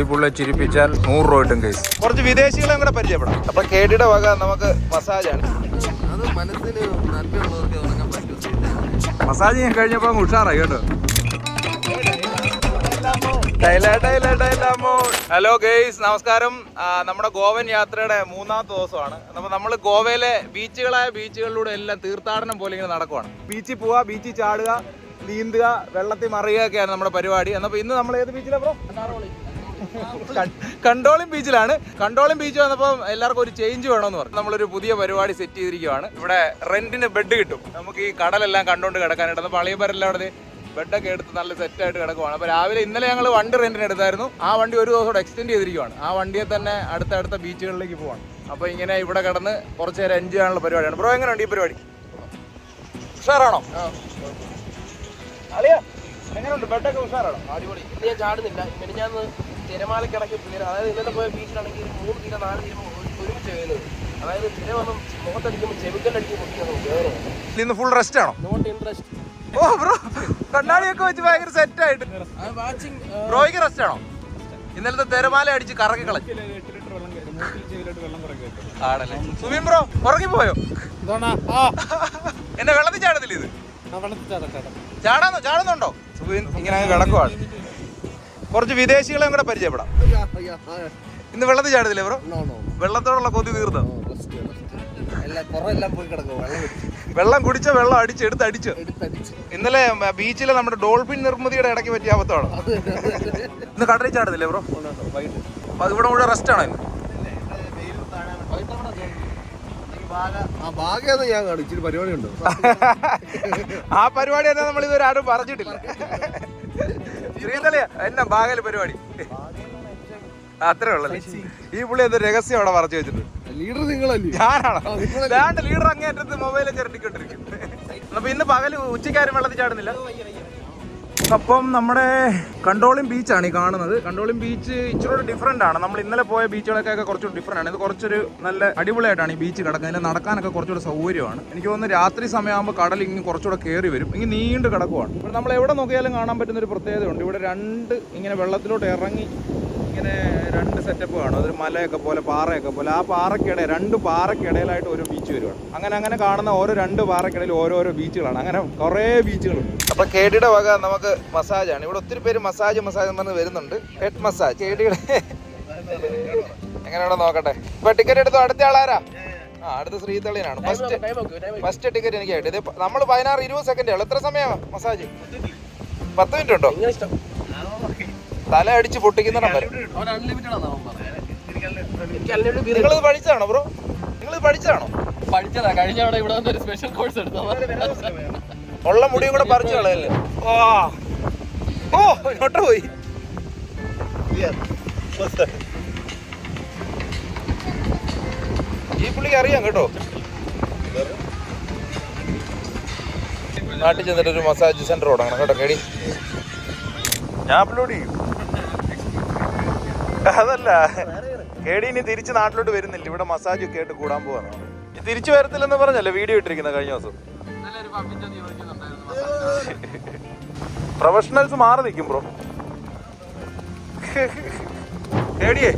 ഈ പുള്ളിയെ ചിരിപ്പിച്ചാൽ നൂറ് രൂപ കിട്ടും കേസ് കുറച്ച് വിദേശികളെ കൂടെ പരിചയപ്പെടാം. അപ്പൊ കേടിയുടെ വക നമുക്ക് മസാജാണ് മസാജ് ഞാൻ കഴിഞ്ഞപ്പോ ഉഷാറായി കേട്ടോ. ഹലോ ഗെയ്സ് നമസ്കാരം. നമ്മുടെ ഗോവൻ യാത്രയുടെ മൂന്നാമത്തെ ദിവസമാണ്. അപ്പൊ നമ്മൾ ഗോവയിലെ ബീച്ചുകളായ ബീച്ചുകളിലൂടെ എല്ലാം തീർത്ഥാടനം പോലെ ഇങ്ങനെ നടക്കുവാണ്. ബീച്ചിൽ പോവുക ബീച്ചിൽ ചാടുക നീന്തുക വെള്ളത്തിൽ മറിയുക ഒക്കെയാണ് നമ്മുടെ പരിപാടി. എന്നപ്പോ ഇന്ന് നമ്മൾ ഏത് ബീച്ചിലാണ് ബ്രോ കണ്ടോളിം ബീച്ചിലാണ്. കണ്ടോളിം ബീച്ച് വന്നപ്പോൾ എല്ലാവർക്കും ഒരു ചേഞ്ച് വേണമെന്ന് പറഞ്ഞു. നമ്മളൊരു പുതിയ പരിപാടി സെറ്റ് ചെയ്തിരിക്കുകയാണ് ഇവിടെ റെന്റിന് ബെഡ് കിട്ടും. നമുക്ക് ഈ കടലെല്ലാം കണ്ടോണ്ട് കിടക്കാനായിട്ട്. അപ്പോൾ അളിയപ്പരെല്ലാം അവിടെ ബെഡൊക്കെ എടുത്ത് നല്ല സെറ്റായിട്ട് കിടക്കുവാണ്. അപ്പോൾ രാവിലെ ഇന്നലെ ഞങ്ങൾ വണ്ടി റെന്റിന് എടുത്തായിരുന്നു. ആ വണ്ടി ഒരു ദിവസം എക്സ്റ്റെൻഡ് ചെയ്തിരിക്കുകയാണ് ആ വണ്ടിയെ തന്നെ അടുത്ത അടുത്ത ബീച്ചുകളിലേക്ക് പോവാണ്. അപ്പോൾ ഇങ്ങനെ ഇവിടെ കിടന്ന് കുറച്ച് നേരം എൻജോയ് ചെയ്യാനുള്ള പരിപാടിയാണ്. ബ്രോ എങ്ങനെയുണ്ട് ഈ പരിപാടി? ഉഷാറാണോ? അളിയ എങ്ങനെയുണ്ട്? ബെഡൊക്കെ ഉഷാറാണോ? അടിപൊളി. ചാടുന്നില്ല. മിനിഞ്ഞാന്ന് തിരമാലക്കിടയ്ക്ക് തിര അതായത് ഇന്നലെ പോയ ബീച്ചിലാണെങ്കിൽ മൂന്ന് തീര നാല് തീര ഒരുമിച്ച് വീഴുന്നത് അതായത് തിര വന്ന് മുഖത്തടിക്കുമ്പോൾ ചെവിക്കല്ലടിക്കുമ്പോൾ പൊട്ടിക്കുന്നത് ഇന്ന് ഫുൾ റെസ്റ്റ് ആണോ? നോട്ട് ഇൻട്രസ്റ്റ് ഓ ബ്രോ കണ്ണാടിയൊക്കെ വെച്ച് ഭയങ്കര സെറ്റ് ആയിട്ട്. വാച്ചിങ് ബ്രോയ്ക്ക് റെസ്റ്റ് ആണോ? ഇന്നലത്തെ തിരമാല അടിച്ച് കറക്കി കളഞ്ഞു. ആണല്ലേ? സുബീൻ ബ്രോ ഉറങ്ങിപ്പോയോ എന്നെ വെള്ളത്തിൽ ചാടത്തില്ല ഇത്? ചാടാന്നോ? ചാടുന്നുണ്ടോ? സുബീൻ ഇങ്ങനെ കിടക്കുവാണ്. കുറച്ച് വിദേശികളെ കൂടെ പരിചയപ്പെടാം. ഇന്ന് വെള്ളത്തിൽ ചാടത്തില്ലേ ബ്രോ? വെള്ളത്തോടുള്ള കൊതി തീർന്നോ? വെള്ളം കുടിച്ച്. വെള്ളം അടിച്ച് എടുത്ത് അടിച്ചു. ഇന്നലെ ബീച്ചിലെ നമ്മുടെ ഡോൾഫിൻ നിർമ്മിതിയുടെ ഇടയ്ക്ക് പറ്റിയ അബദ്ധമാണ്? ഇന്ന് കടലിൽ ചാടുന്നില്ലേ ബ്രോ? അപ്പൊ ഇവിടെ മുഴുവൻ റെസ്റ്റ് ആണോ ആ പരിപാടി തന്നെ നമ്മൾ ഇതുവരെ ആരും പറഞ്ഞിട്ടില്ല. ശ്രീതലയ എന്നാ ബാഗൽ പരിപാടി? അത്രേ ഉള്ളല്ലേ ഈ പുള്ളി എന്ത് രഹസ്യം അവിടെ പറഞ്ഞു വെച്ചിട്ടുണ്ട്. ലീഡർ നിങ്ങളല്ലേ? ഞാനാണോ? ലീഡർ അങ്ങേറ്റത്ത് മൊബൈലിൽ ചിരട്ടിക്കൊണ്ടിരിക്കും അപ്പൊ ഇന്ന് പകൽ ഉച്ചക്കാരും വെള്ളത്തിൽ ചാടുന്നില്ല? അപ്പം നമ്മുടെ കണ്ടോളിം ബീച്ചാണ് ഈ കാണുന്നത്. കണ്ടോളിം ബീച്ച് ഇച്ചിരി ഡിഫറെന്റ് ആണ്. നമ്മൾ ഇന്നലെ പോയ ബീച്ചുകളൊക്കെ കുറച്ചുകൂടി ഡിഫറെന്റ് ആണ്. ഇത് കുറച്ചൊരു നല്ല അടിപൊളിയായിട്ടാണ് ഈ ബീച്ച് കിടക്കുന്നത്. ഇതിൽ നടക്കാനൊക്കെ കുറച്ചുകൂടി സൗകര്യമാണ്. എനിക്ക് തോന്നുന്നു രാത്രി സമയമാകുമ്പോൾ കടൽ ഇങ്ങനെ കുറച്ചുകൂടെ കയറി വരും. ഇങ്ങനെ നീണ്ട് കിടക്കുവാണ്. ഇവിടെ നമ്മൾ എവിടെ നോക്കിയാലും കാണാൻ പറ്റുന്ന ഒരു പ്രത്യേകതയുണ്ട്. ഇവിടെ രണ്ട് ഇങ്ങനെ വെള്ളത്തിലോട്ട് ഇറങ്ങി ഇങ്ങനെ രണ്ട് സെറ്റപ്പ് കാണും. അതൊരു മലയൊക്കെ പോലെ പാറയൊക്കെ പോലെ. ആ പാറയ്ക്കിടെ രണ്ട് പാറയ്ക്കിടയിലായിട്ട് ഓരോ ബീച്ച് വരുവാണ്. അങ്ങനെ അങ്ങനെ കാണുന്ന ഓരോ രണ്ട് പാറയ്ക്കിടയിൽ ഓരോരോ ബീച്ചുകളാണ് അങ്ങനെ കുറേ ബീച്ചുകളുണ്ട് അപ്പൊ കേടിയുടെ വക നമുക്ക് മസാജാണ് ഇവിടെ ഒത്തിരി പേര് മസാജ് മസാജ് എന്ന് പറഞ്ഞ് വരുന്നുണ്ട്. ഹെഡ് മസാജ് കേടിയുടെ എങ്ങനെയാണോ നോക്കട്ടെ. ഇപ്പൊ ടിക്കറ്റ് എടുത്തു? അടുത്ത ആളാരാ ആ അടുത്ത ശ്രീതളിയനാണ് ഫസ്റ്റ് ഫസ്റ്റ് ടിക്കറ്റ് എനിക്ക് ആയിട്ട് ഇത് നമ്മൾ പതിനാറ് ഇരുപത് സെക്കൻഡ് എത്ര സമയമാണ് മസാജ് പത്ത് മിനിറ്റ് ഉണ്ടോ? എനിക്ക് അടിച്ച് പൊട്ടിക്കുന്നതാണ് നിങ്ങളിത് പഠിച്ചതാണോ ബ്രോ? നിങ്ങളിത് പഠിച്ചതാണോ? പഠിച്ചതാ. കഴിഞ്ഞ അവിടെ ഇവിടെ ഒരു സ്പെഷ്യൽ കോഴ്സ് എടുത്തോ ഉള്ള മുടിയും കൂടെ പറിച്ചു കളയല്ലേ? ഓ ഓ ഇങ്ങോട്ട് പോയി. ഈ പുള്ളിക്ക് അറിയാം കേട്ടോ. നാട്ടിൽ ചെന്നിട്ട് ഒരു മസാജ് സെന്റർ തുടങ്ങണം കേട്ടോ കേടി. ഞാൻ അപ്ലോഡ് ചെയ്യും. അതല്ല. കേടി ഇനി തിരിച്ച് നാട്ടിലോട്ട് വരുന്നില്ല. ഇവിടെ മസാജ് ഒക്കെ ആയിട്ട് കൂടാൻ പോവാണ്. തിരിച്ചു വരത്തില്ലെന്ന് പറഞ്ഞല്ലേ വീഡിയോ ഇട്ടിരിക്കുന്ന കഴിഞ്ഞ ദിവസം. പ്രൊഫഷണൽസ് മാറി നിൽക്കും ബ്രോ. കേടിയേ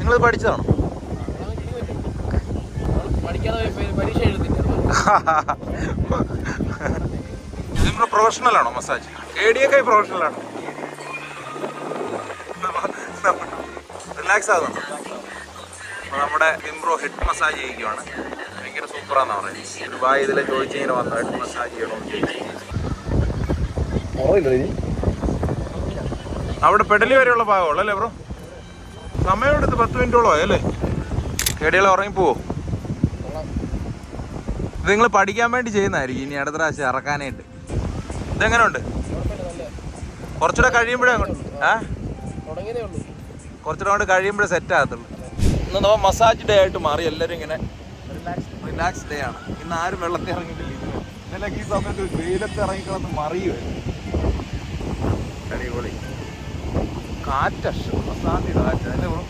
നിങ്ങൾ പഠിച്ചതാണോ? പ്രൊഫഷണൽ ആണോ മസാജ്? കേടിയൊക്കെ പ്രൊഫഷണൽ ആണോ? റിലാക്സ് ആകുന്നുണ്ട് അപ്പോൾ നമ്മുടെ വിംബ്രോ ഹെഡ് മസാജ് ചെയ്യുകയാണ്. ഭയങ്കര സൂപ്പറാന്ന് പറയുന്നത്. ദുബായ് ഇതിലെ ചോദിച്ചിങ്ങനെ വന്നു ഹെഡ് മസാജ് ചെയ്യണോ അവിടെ പെടലി വരെയുള്ള ഭാഗമുള്ളൂ അല്ലേ ബ്രോ സമയം എടുത്ത് പത്ത് മിനിറ്റോളം ആയല്ലേ കേടികളെ ഉറങ്ങിപ്പോവോ ഇത് നിങ്ങൾ പഠിക്കാൻ വേണ്ടി ചെയ്യുന്നതായിരിക്കും. ഇനി അടുത്ത പ്രാവശ്യം ഇറക്കാനായിട്ട്. ഇതെങ്ങനെയുണ്ട് കുറച്ചുകൂടെ കഴിയുമ്പോഴേ ഉള്ളൂ. കുറച്ചുകൂടെ കൊണ്ട് കഴിയുമ്പോഴേ സെറ്റ് ആകത്തുള്ളൂ. ഇന്ന് നമ്മൾ മസാജ് ഡേ ആയിട്ട് മാറി എല്ലാവരും ഇങ്ങനെ റിലാക്സ് ഡേ ആണ്. ഇന്ന് ആരും വെള്ളത്തിൽ ഇറങ്ങിയിട്ടില്ല. ഇന്നലെ ഈ സമയത്ത് വെയിലത്ത് ഇറങ്ങിക്കളന്ന് മറിയുമായിരുന്നു അടിപൊളി. കാറ്റ് മസാജ് കാറ്റ്. അല്ലേ ബ്രോ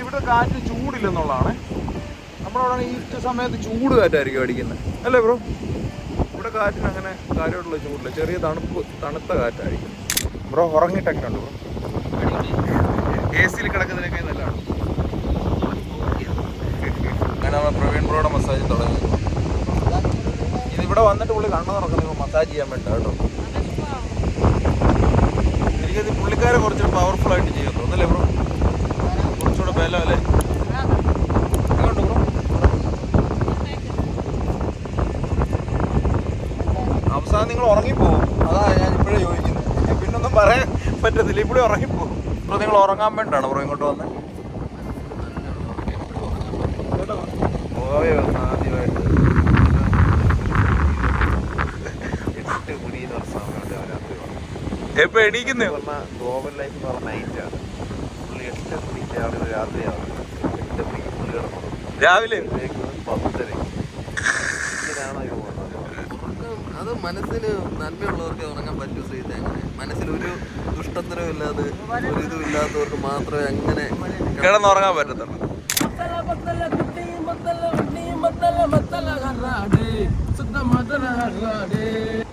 ഇവിടെ കാറ്റ് ചൂടില്ലെന്നുള്ളതാണ്. നമ്മളവിടെ ഈ സമയത്ത് ചൂട് കാറ്റായിരിക്കും അടിക്കുന്നത്. അല്ലേ ബ്രോ ഇവിടെ കാറ്റിന് അങ്ങനെ കാര്യമായിട്ടുള്ള ചൂടില്ല. ചെറിയ തണുപ്പ് തണുത്ത കാറ്റായിരിക്കും. ബ്രോ ഉറങ്ങിയിട്ടൊക്കെ ഉണ്ട് ബ്രോ എ സിയിൽ കിടക്കുന്നതിനൊക്കെ നല്ലതാണ്. അങ്ങനെ നമ്മൾ പ്രവീൺ ബ്രോയുടെ മസാജ് തുടങ്ങി ഇതിവിടെ വന്നിട്ട് പുള്ളി കണ്ണു തുറക്കുന്നത് മസാജ് ചെയ്യാൻ വേണ്ട കേട്ടോ. എനിക്കത് പുള്ളിക്കാരെ കുറച്ചുകൂടെ പവർഫുൾ ആയിട്ട് ചെയ്യും തോന്നല്ലേ ബ്രോ. കുറച്ചുകൂടെ ബലം അല്ലേ അവസാനം നിങ്ങൾ ഉറങ്ങിപ്പോവും. അതാ ഞാൻ ഇപ്പോഴേ ചോദിക്കുന്നത്. പിന്നൊന്നും പറയാൻ പറ്റത്തില്ല. ഇപ്പോഴും ഉറങ്ങിപ്പോവും അപ്പോൾ നിങ്ങൾ ഉറങ്ങാൻ വേണ്ടിയാണ് ബ്രോ ഇങ്ങോട്ട് വന്നത് ആദ്യമായിട്ട്. എട്ട് കുടി എന്ന് പറഞ്ഞ സമയത്ത് രാത്രി എപ്പോ എണീക്കുന്നേ? ഗ്ലോബൽ ലൈഫ് എന്ന് പറഞ്ഞ നൈറ്റാണ് പുള്ളി എട്ട് മണിക്ക് ആളുകൾ രാത്രിയാണ്. എട്ട് മണിക്ക് പുള്ളി കിടന്നു രാവിലെ? പത്തരയ്ക്ക്. അത് മനസ്സിന് നന്മയുള്ളവർക്ക് ഉറങ്ങാൻ പറ്റൂ സീത അങ്ങനെ മനസ്സിൽ ഒരു ദുഷ്ടത്തരവും ഇല്ലാതെ ഒരു ഇതും ഇല്ലാത്തവർക്ക് മാത്രമേ അങ്ങനെ കിടന്നുറങ്ങാൻ പറ്റത്തുള്ളൂ.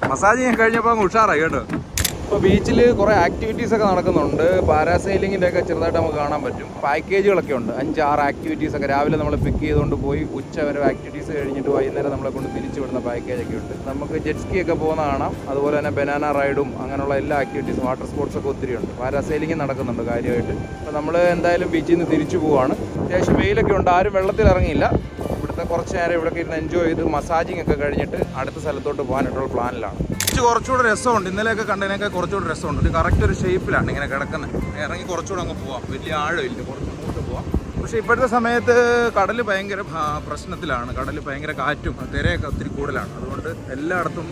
മസാജ് ഞാൻ കഴിഞ്ഞപ്പോ അങ്ങ് ഉഷാറായി കേട്ടോ. ഇപ്പോൾ ബീച്ചിൽ കുറേ ആക്ടിവിറ്റീസ് ഒക്കെ നടക്കുന്നുണ്ട്. പാരാസൈലിങ്ങിന്റെ ഒക്കെ ചെറുതായിട്ട് നമുക്ക് കാണാൻ പറ്റും. പാക്കേജുകളൊക്കെ ഉണ്ട്. അഞ്ച് ആറ് ആക്ടിവിറ്റീസ് ഒക്കെ രാവിലെ നമ്മൾ പിക്ക് ചെയ്തുകൊണ്ട് പോയി ഉച്ച വരെ ആക്ടിവിറ്റീസ് കഴിഞ്ഞിട്ട് വൈകുന്നേരം നമ്മളെ കൊണ്ട് തിരിച്ചു വിടുന്ന പാക്കേജൊക്കെ ഉണ്ട്. നമുക്ക് ജെറ്റ്സ്കി ഒക്കെ പോകുന്ന കാണാം. അതുപോലെ തന്നെ ബനാന റൈഡും അങ്ങനെയുള്ള എല്ലാ ആക്ടിവിറ്റീസും വാട്ടർ സ്പോർട്സ് ഒക്കെ ഒത്തിരി ഉണ്ട്. പാരാസൈലിംഗ് നടക്കുന്നുണ്ട് കാര്യമായിട്ട്. അപ്പോൾ നമ്മൾ എന്തായാലും ബീച്ചിൽ നിന്ന് തിരിച്ചു പോവാണ്. അത്യാവശ്യം വെയിലൊക്കെ ഉണ്ട്. ആരും വെള്ളത്തിൽ ഇറങ്ങിയില്ല. ഇവിടുത്തെ കുറച്ച് നേരം ഇവിടെ ഇരുന്ന് എൻജോയ് ചെയ്ത് മസാജിങ് ഒക്കെ കഴിഞ്ഞിട്ട് അടുത്ത സ്ഥലത്തോട്ട് പോകാനായിട്ടുള്ള പ്ലാനിലാണ് കുറച്ചുകൂടെ രസമുണ്ട്. ഇന്നലെയൊക്കെ കണ്ടതിനൊക്കെ കുറച്ചുകൂടെ രസമുണ്ട്. കറക്റ്റ് ഒരു ഷേപ്പിലാണ് ഇങ്ങനെ കിടക്കുന്നത് ഇറങ്ങി കുറച്ചുകൂടെ അങ്ങ് പോവാം. വലിയ ആഴമില്ല. കുറച്ച് പക്ഷേ ഇപ്പോഴത്തെ സമയത്ത് കടൽ ഭയങ്കര പ്രശ്നത്തിലാണ്. കടൽ ഭയങ്കര കാറ്റും തിരയൊക്കെ ഒത്തിരി കൂടുതലാണ്. അതുകൊണ്ട് എല്ലായിടത്തും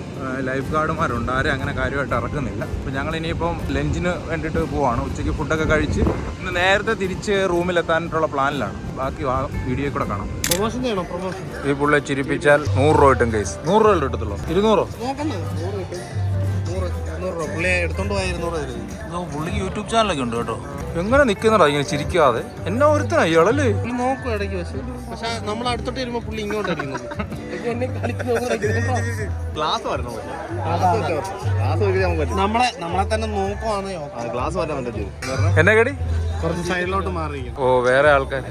ലൈഫ് ഗാർഡുമാരുണ്ട് ആരും അങ്ങനെ കാര്യമായിട്ട് ഇറക്കുന്നില്ല. അപ്പോൾ ഞങ്ങൾ ഇനിയിപ്പം ലഞ്ചിന് വേണ്ടിയിട്ട് പോവാണ്. ഉച്ചയ്ക്ക് ഫുഡൊക്കെ കഴിച്ച് ഇന്ന് നേരത്തെ തിരിച്ച് റൂമിലെത്താനായിട്ടുള്ള പ്ലാനിലാണ്. ബാക്കി ആ വീഡിയോ കൂടെ കാണാം. പ്രൊമോഷൻ ചെയ്യണം? പ്രൊമോഷൻ ഈ പുള്ളെ ചിരിപ്പിച്ചാൽ നൂറ് രൂപ കിട്ടും കേസ് നൂറ് രൂപ കിട്ടത്തുള്ളൂ? ഇരുന്നൂറോ? പുള്ളിയെ എടുത്തോണ്ട് പോയ ഇരുന്നൂറ് പുള്ളിക്ക് യൂട്യൂബ് ചാനലൊക്കെ ഉണ്ട് കേട്ടോ. എങ്ങനെ നിൽക്കുന്നടാ ഇങ്ങനെ ചിരിക്കാതെ? എന്നാ ഒരുത്തനാ ഇയാളല്ലേ? പുള്ളി നോക്കും ഇടയ്ക്ക് പക്ഷെ പക്ഷെ നമ്മൾ അടുത്തോട്ട് വരുമ്പോ പുള്ളി ഇങ്ങോട്ട് അടിക്കുന്നത് ഗ്ലാസ് വരണം നമ്മളെ നമ്മളെ തന്നെ നോക്കുവാണ് ഗ്ലാസ് മാറ്റാൻ പറ്റും എന്നെ കേടി കുറച്ച് സൈഡിലോട്ട് ഓ വേറെ ആൾക്കാർ.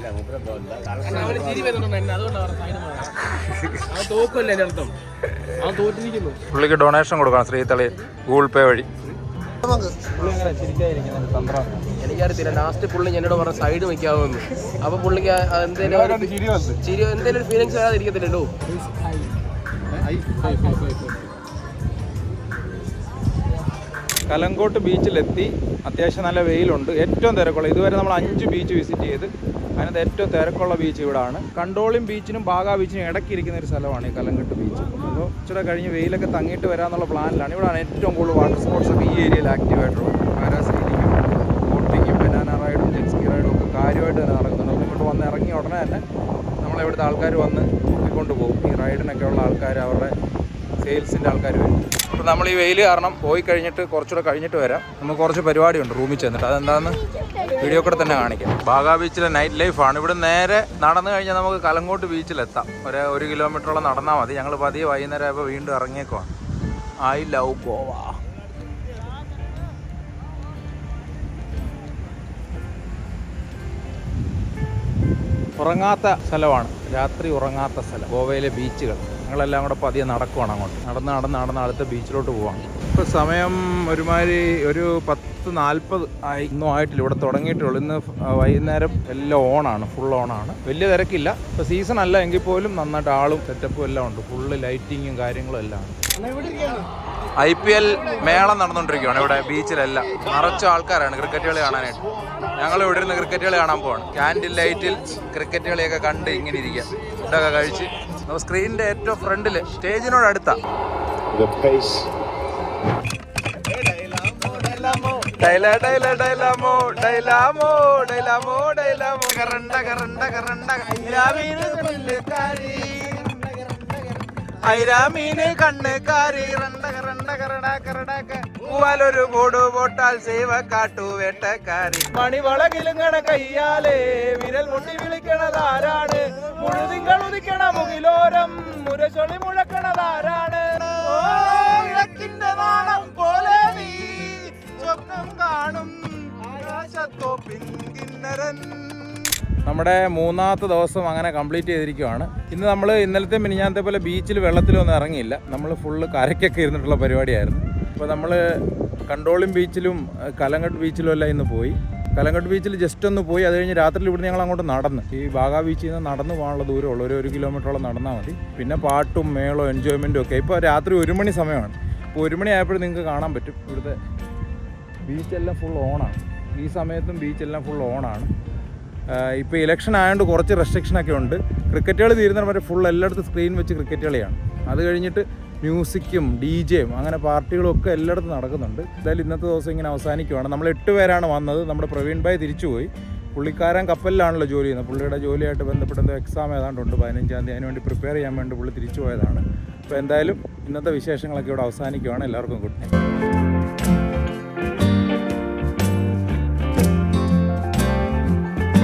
പുള്ളിക്ക് ഡൊണേഷൻ കൊടുക്കണം ശ്രീതളി ഗൂഗിൾ പേ വഴി. എനിക്കറിയത്തില്ല. ലാസ്റ്റ് പുള്ളി എന്നോട് പറഞ്ഞ സൈഡ് വെക്കാവുന്നു. അപ്പൊ പുള്ളിക്ക് എന്തെങ്കിലും ചിരി എന്തേലും ഒരു ഫീലിങ്സ് വരാതിരിക്കത്തില്ലല്ലോ കലങ്കോട്ട് ബീച്ചിലെത്തി. അത്യാവശ്യം നല്ല വെയിലുണ്ട്. ഏറ്റവും തിരക്കുള്ള ഇതുവരെ നമ്മൾ അഞ്ച് ബീച്ച് വിസിറ്റ് ചെയ്ത്. അതിനകത്ത് ഏറ്റവും തിരക്കുള്ള ബീച്ച് ഇവിടാണ്. കണ്ടോളിയും ബീച്ചിനും ബാഗാ ബീച്ചിനും ഇടയ്ക്കിരിക്കുന്ന ഒരു സ്ഥലമാണ് ഈ കലങ്കോട്ട് ബീച്ച് അപ്പോൾ ഇച്ചിരി കഴിഞ്ഞ് വെയിലൊക്കെ തങ്ങിയിട്ട് വരാമെന്നുള്ള പ്ലാനിലാണ്. ഇവിടെയാണ് ഏറ്റവും കൂടുതൽ വാട്ടർ സ്പോർട്സ് ഈ ഏരിയയിൽ ആക്റ്റീവ് ആയിട്ടുള്ളത്. പാരാസൈലിങ്ങും ബോട്ടിങ്ങും ബനാന റൈഡും ജെറ്റ്സ്കി റൈഡും ഒക്കെ കാര്യമായിട്ട് തന്നെ നടക്കുന്നുണ്ട്. അപ്പോൾ ഇങ്ങോട്ട് വന്ന് ഇറങ്ങിയ ഉടനെ തന്നെ നമ്മളിവിടുത്തെ ആൾക്കാർ വന്ന് കൂട്ടിക്കൊണ്ട് പോകും. ഈ റൈഡിനൊക്കെ ഉള്ള ആൾക്കാർ അവരുടെ സെയിൽസിന്റെ ആൾക്കാർ വരും. അപ്പോൾ നമ്മൾ ഈ വെയിൽ കാരണം പോയി കഴിഞ്ഞിട്ട് കുറച്ചുകൂടെ കഴിഞ്ഞിട്ട് വരാം. നമുക്ക് കുറച്ച് പരിപാടിയുണ്ട് റൂമിൽ ചെന്നിട്ട്. അതെന്താണെന്ന് വീഡിയോ കൂടെ തന്നെ കാണിക്കാം. ബാഗാ ബീച്ചിലെ നൈറ്റ് ലൈഫാണ് ഇവിടെ നേരെ നടന്നു കഴിഞ്ഞാൽ നമുക്ക് കലങ്കോട്ട് ബീച്ചിലെത്താം ഒരു ഒരു കിലോമീറ്ററോളം നടന്നാൽ മതി. ഞങ്ങൾ പതിയെ വൈകുന്നേരം ആയപ്പോൾ വീണ്ടും ഇറങ്ങിയേക്കുവാണ് ഐ ലവ് ഗോവ ഉറങ്ങാത്ത സ്ഥലമാണ്. രാത്രി ഉറങ്ങാത്ത സ്ഥലം. ഗോവയിലെ ബീച്ചുകൾ ഞങ്ങളെല്ലാം കൂടെ പതിയെ നടക്കുവാണ് അങ്ങോട്ട്. നടന്ന് നടന്ന് നടന്ന് അടുത്ത ബീച്ചിലോട്ട് പോവാണ്. ഇപ്പോൾ സമയം ഒരുമാതിരി ഒരു പത്ത് നാൽപ്പത് ആയി ഒന്നും ആയിട്ടില്ല. ഇവിടെ തുടങ്ങിയിട്ടുള്ളൂ. ഇന്ന് വൈകുന്നേരം എല്ലാം ഓണാണ്. ഫുൾ ഓണാണ്. വലിയ തിരക്കില്ല. ഇപ്പോൾ സീസൺ അല്ല എങ്കിൽ പോലും നന്നായിട്ട് ആളും സെറ്റപ്പും എല്ലാം ഉണ്ട്. ഫുള്ള് ലൈറ്റിങ്ങും കാര്യങ്ങളും എല്ലാം ആണ് ഐ പി എൽ മേളം നടന്നുകൊണ്ടിരിക്കുകയാണ് ഇവിടെ ബീച്ചിലെല്ലാം. നിറച്ച ആൾക്കാരാണ് ക്രിക്കറ്റ് കളി കാണാനായിട്ട്. ഞങ്ങൾ ഇവിടെ ഇരുന്ന് ക്രിക്കറ്റ് കളി കാണാൻ പോവാണ്. കാൻഡിൽ ലൈറ്റിൽ ക്രിക്കറ്റ് കളിയൊക്കെ കണ്ട് ഇങ്ങനെ ഇരിക്കുക. ഫുഡൊക്കെ കഴിച്ച്. സ്ക്രീനിന്റെ ഏറ്റവും ഫ്രണ്ടിൽ സ്റ്റേജിനോട് അടുത്താ. ഡൈല ഡൈല ഡൈലാമോ ഡൈലാമോ ഡൈലാമോ ഡൈലാമോ കറണ്ട കറണ്ട കറണ്ട ഐരാമീന് പുല്ലുകാരി ഐരാമീന് കണ്ണുകാരി. റണ്ട കറണ്ട കറട കറടക പൂവാലൊരു കൂട് പോട്ടാൽ സേവ കാട്ടു വേട്ടക്കാരി. മണിവളകിലുങ്ങണ കയ്യാലേ. വിരൽ മുട്ടി വിളിക്കണതാരാണ് മുഴുതിങ്കൾ ഉദിക്കണ മുകിലോരം. മുരശൊളി മുഴക്കണതാരാണ് സ്വപ്നം കാണും. വാനരൻ നമ്മുടെ മൂന്നാമത്തെ ദിവസം അങ്ങനെ കംപ്ലീറ്റ് ചെയ്തിരിക്കുവാണ്. ഇന്ന് നമ്മൾ ഇന്നലത്തെ മിനിഞ്ഞാത്തെ പോലെ ബീച്ചിൽ വെള്ളത്തിലൊന്നും ഇറങ്ങിയില്ല. നമ്മൾ ഫുള്ള് കരയ്ക്കൊക്കെ ഇരുന്നിട്ടുള്ള പരിപാടിയായിരുന്നു. അപ്പോൾ നമ്മൾ കണ്ടോളിം ബീച്ചിലും കലങ്കട്ട് ബീച്ചിലും എല്ലാം ഇന്ന് പോയി. കലങ്കട്ട് ബീച്ചിൽ ജസ്റ്റ് ഒന്ന് പോയി. അത് കഴിഞ്ഞ് രാത്രി ഇവിടുന്ന് ഞങ്ങൾ അങ്ങോട്ട് നടന്ന്. ഈ ബാഗാ ബീച്ചിൽ നിന്ന് നടന്ന് പോകാനുള്ള ദൂരമുള്ള ഒരു ഒരു കിലോമീറ്ററോളം നടന്നാൽ മതി. പിന്നെ പാട്ടും മേളോ എൻജോയ്മെന്റും ഒക്കെ. ഇപ്പോൾ രാത്രി ഒരു മണി സമയമാണ്. ഇപ്പോൾ ഒരു മണി ആയപ്പോഴും നിങ്ങൾക്ക് കാണാൻ പറ്റും. ഇവിടുത്തെ ബീച്ചെല്ലാം ഫുൾ ഓണാണ് ഈ സമയത്തും ബീച്ചെല്ലാം ഫുൾ ഓണാണ് ഇപ്പോൾ ഇലക്ഷൻ ആയതുകൊണ്ട് കുറച്ച് റെസ്ട്രിക്ഷനൊക്കെ ഉണ്ട്. ക്രിക്കറ്റ് കളി തീരുന്ന വരെ ഫുൾ എല്ലായിടത്തും സ്ക്രീൻ വെച്ച് ക്രിക്കറ്റ് കളിയാണ്. അത് കഴിഞ്ഞിട്ട് മ്യൂസിക്കും ഡി ജെയും അങ്ങനെ പാർട്ടികളും ഒക്കെ എല്ലായിടത്തും നടക്കുന്നുണ്ട്. എന്തായാലും ഇന്നത്തെ ദിവസം ഇങ്ങനെ അവസാനിക്കുവാണ്. നമ്മൾ എട്ട് പേരാണ് വന്നത്. നമ്മുടെ പ്രവീൺ ഭായ് തിരിച്ചുപോയി. പുള്ളിക്കാരൻ കപ്പലിലാണല്ലോ ജോലി ചെയ്യുന്നത്. പുള്ളിയുടെ ജോലിയായിട്ട് ബന്ധപ്പെട്ട എന്തോ എക്സാം ഏതാണ്ടുണ്ട് പതിനഞ്ചാം തീയതി. അതിനുവേണ്ടി പ്രിപ്പയർ ചെയ്യാൻ വേണ്ടി പുള്ളി തിരിച്ചു പോയതാണ് അപ്പോൾ എന്തായാലും ഇന്നത്തെ വിശേഷങ്ങളൊക്കെ ഇവിടെ അവസാനിക്കുവാണ്. എല്ലാവർക്കും ഗുഡ് നൈറ്റ്